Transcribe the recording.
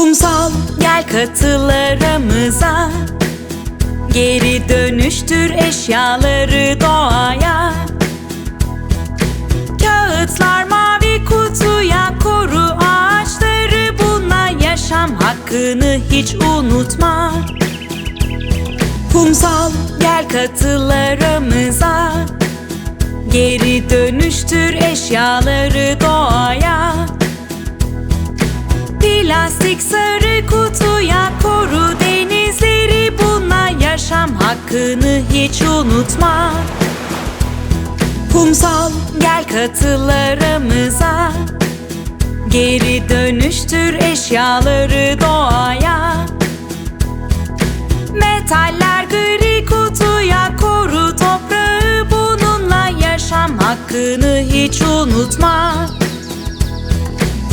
Kumsal gel katıl aramıza Geri dönüştür eşyaları doğaya. Kağıtlar mavi kutuya koru ağaçları Bununla yaşam hakkını hiç unutma. Kumsal gel katıl aramıza Geri dönüştür eşyaları doğaya Plastik sarı kutuya koru denizleri Bununla yaşam hakkını hiç unutma. Kumsal gel katıl aramıza Geri dönüştür eşyaları doğaya. Metaller gri kutuya koru toprağı Bununla yaşam hakkını hiç unutma